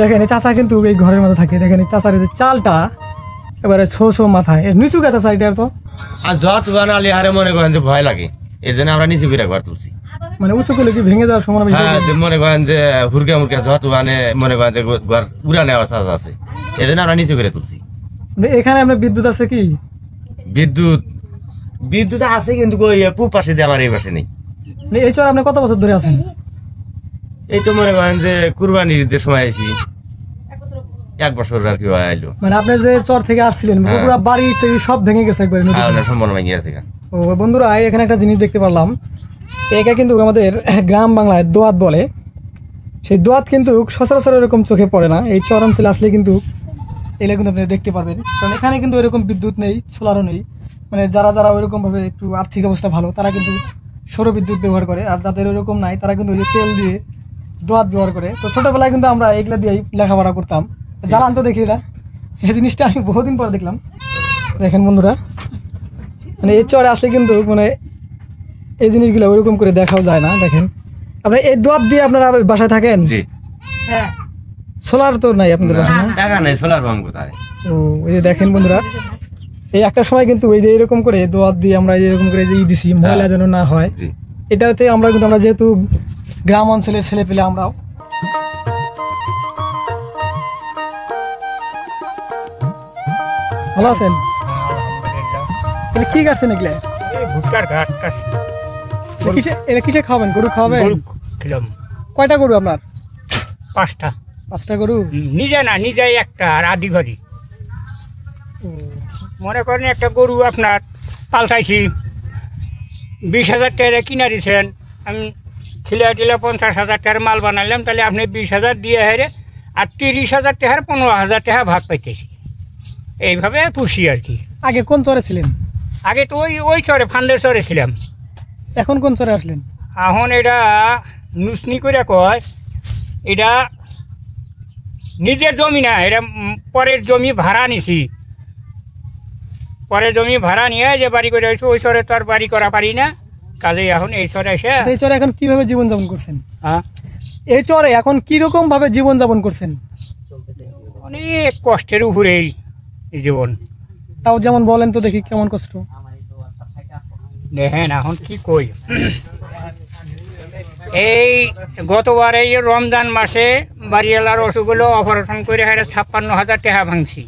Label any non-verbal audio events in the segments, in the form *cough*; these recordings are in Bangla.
দেখেন এই চাচা কিন্তু এই ঘরের মধ্যে থাকে। দেখেন এই চাচার যে চালটা এবারে ছো ছো মাথায় নিচু গেছে সাইডের তো? আর জ্বর তুফান আলি হারে মনে করেন যে ভয় লাগে। এই জন্য আমরা নিচু করে ঘর তুলছি। মানে উঁচু করলে কি ভেঙে যাওয়ার সম্ভাবনা বেশি হ্যাঁ মনে করেন যে হুরকে মুরকে জ্বর তুফানে মনে করেন যে ঘর উড়া নেওয়ার চাষ আছে। এই জন্য আমরা নিচু করে তুলছি। মানে এখানে আপনার বিদ্যুৎ আছে কি? বিদ্যুৎ বিদ্যুৎ আছে কিন্তু কই পূব পাশে দিয়ে আমার এই পাশে নেই। মানে এই চর আপনি কত বছর ধরে আছেন? এই তো মনে করেন যে কুরবানির যে সময় আইছি এক বছর আর কি আইলো। মানে আপনি যে চর থেকে আসছিলেন হ্যাঁ। পুরো বাড়ি সব ভেঙে গেছে একবারে। আর সম্পূর্ণ ভেঙে গেছে ও বন্ধুরা এখানে একটা জিনিস দেখতে পারলাম। এটা কিন্তু আমাদের *coughs* গ্রাম বাংলায় দোয়াত বলে। সেই দোয়াত কিন্তু সচরাচর এরকম চোখে পড়ে না। এই চর অঞ্চলে আসলে কিন্তু এগুলো কিন্তু আপনি দেখতে পারবেন। কারণ এখানে কিন্তু এরকম বিদ্যুৎ নেই সোলারও নেই। মানে যারা যারা ওইরকমভাবে একটু আর্থিক অবস্থা ভালো তারা কিন্তু সৌর বিদ্যুৎ ব্যবহার করে। আর যাদের ওইরকম নাই তারা কিন্তু ওই তেল দিয়ে দোয়াত ব্যবহার করে। তো ছোটোবেলায় কিন্তু আমরা এগুলো দিয়েই লেখাপড়া করতাম। জ্বালান তো দেখি এটা এই জিনিসটা আমি বহুদিন পর দেখলাম। দেখেন বন্ধুরা। মানে এই চরে আসলে কিন্তু মানে এই জিনিসগুলো ওইরকম করে দেখাও যায় না। দেখেন। আপনার এই দোয়াত দিয়ে আপনারা বাসায় থাকেন? জি। সোলার তো নাই আপনাদের বাসায় না? টাকা নেই সোলার পাম্প কোথায়? তো এই যে দেখেন বন্ধুরা। এই একটা সময় কিন্তু এই যে এরকম করে দোয়াত দিয়ে আমরা এই এরকম করে যে ই দিছি ময়লা যেন না হয়। এটাতে আমরা কিন্তু আমরা যেহেতু গ্রাম অঞ্চলের ছেলে পেলে আমরাও। ভালো আছেন? কি কাটছেন এগুলা? ভুট্টার ঘাট কিসে এটা কিসে খাওয়াবেন? গরু খাওয়াবেন? খেলাম। কয়টা গরু আপনার? পাঁচটা। পাঁচটা গরু? নিজে না নিজে একটা আর আদি ঘরি মনে করেন একটা গরু আপনার পাল্টাইছি বিশ হাজার টাকা কিনা দিয়েছেন আমি খিলা টিলা পঞ্চাশ হাজার টাকার মাল বানালাম তাহলে আপনি বিশ হাজার দিয়ে হেরে আর তিরিশ হাজার টাকার পনেরো হাজার টাকা ভাগ পাইতেছি। এইভাবে পুষি আর কি। আগে কোন চরে ছিলেন? আগে তো ওই ওই চরে ফান্দের চরে ছিলাম। এখন কোন চরে আসলেন? এখন এটা নুসনি করে কয় এটা নিজের জমি না এটা পরের জমি ভাড়া নিছি। পরের জমি ভাড়া নিয়ে যে বাড়ি করে ওই চরে তো আর বাড়ি করা পারি না। কাজে এখন এই চরে এসে তো এই চরে এখন কীভাবে জীবন যাপন করছেন? হ্যাঁ, এই চরে এখন কীরকম ভাবে জীবন যাপন করছেন? অনেক কষ্টের উপরেই এই জীবন। তাও যেমন বলেন তো দেখি কেমন কষ্ট। দেখেন এখন কি কই? এই গতবার এই রমজান মাসে বাড়িওয়ালার অসুখগুলো অপারেশন করে হারে ছাপ্পান্ন হাজার টাকা ভাঙছি।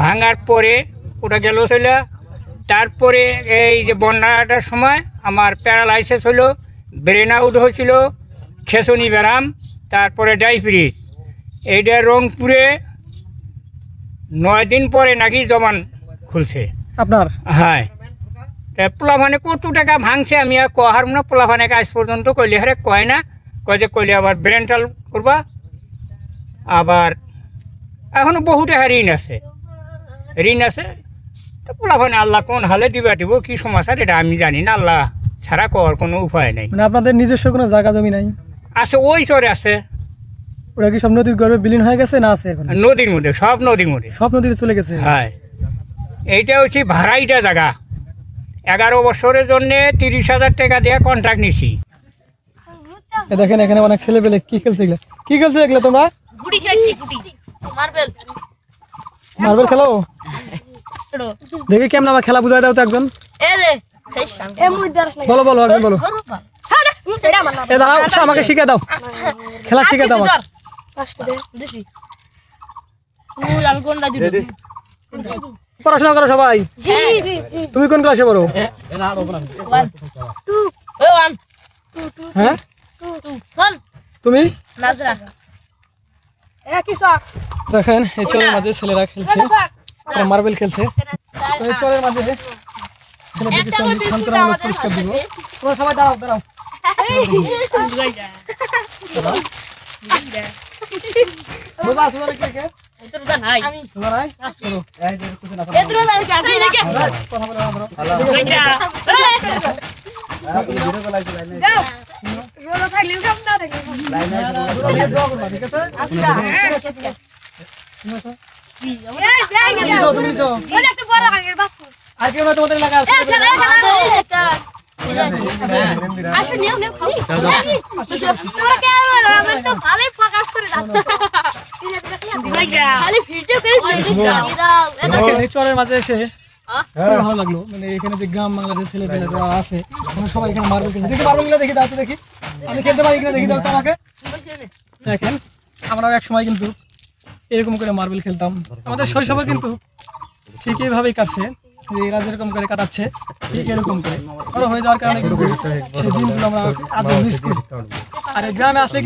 ভাঙার পরে ওটা গেল চলে তারপরে এই যে বন্যাটার সময় আমার প্যারালাইসিস হলো ব্রেন আউট হয়েছিল খেসনি ব্যারাম তারপরে ডাইফ্রিজ এইটা রংপুরে নয় দিন পরে নাকি জমান খুলছে। আপনার? হ্যাঁ। তা পোলাভানে কত টাকা ভাঙছে আমি আর কহার না পোলাভানে আজ পর্যন্ত কইলে হারে কয় না কয় যে কইলে আবার ব্রেনটাল করবা। আবার এখনও বহু টাকা ঋণ আছে। ঋণ আছে তো আল্লাহ কোন হালে দিবা দিব কি সমস্যা এটা আমি জানি না আল্লাহ ছাড়া কর কোনো উপায় নেই। মানে আপনাদের নিজস্ব কোনো জায়গা জমি নাই? আছে ওই চরে আছে। ওরা কি সব নদীর গর্ভে বিলীন হয়ে গেছে না আছে এখন? নদীর মধ্যে সব নদীর মধ্যে। সব নদীতে চলে গেছে? হ্যাঁ। এইটা হচ্ছে ভাড়াইটা জায়গা। এগারো বছরের জন্যে তিরিশ হাজার টাকা দিয়ে কন্ট্রাক্ট নিছি। দেখেন এখানে অনেক ছেলে পেলে কি খেলছে এগুলো? কি খেলছে এগুলো তোমরা? মার্বেল মার্বেল খেলো? দেখি কেমন আমার খেলা বুঝাই দাও তো একজন। বলো বলো একজন বলো। এ দাঁড়াও আমাকে শিখে দাও। খেলা শিখে দাও পড়াশোনা করো সবাই। জি জি। জি তুমি কোন ক্লাসে পড়ো? হ্যাঁ? তুমি? দেখেন এই চরের মাঝে ছেলেরা খেলছে। তারা মার্বেল খেলছে তো এই চরের মাঝে ছেলেদের কিছু আমি শান্তনামূলক পুরস্কার দিব তোমরা সবাই দাঁড়াও দাঁড়াও বোঝা আছে তোরা কে কে কথা আচ্ছা চরের মাঝে এসে হ্যাঁ? ভালো লাগল মানে এখানে যে গ্রাম বাংলাদেশ ছেলে পেলে যারা আছে আমরা সবাই এখানে মার্বেল খেলছি দেখি মার্বেল দেখি দাও দেখি আমি খেলতে পারি দেখি দাও তো আমাকে দেখেন আমরাও এক সময় কিন্তু এরকম করে মার্বেল খেলতাম। আমাদের শৈশবে কিন্তু ঠিক এইভাবেই কাটছে এরা যেরকম করে কাটাচ্ছে ঠিক এরকম করে। বড় হয়ে যাওয়ার কারণে কিন্তু সেই দিনগুলো আমরা আজ মিস করি। আর গ্রামে আসলে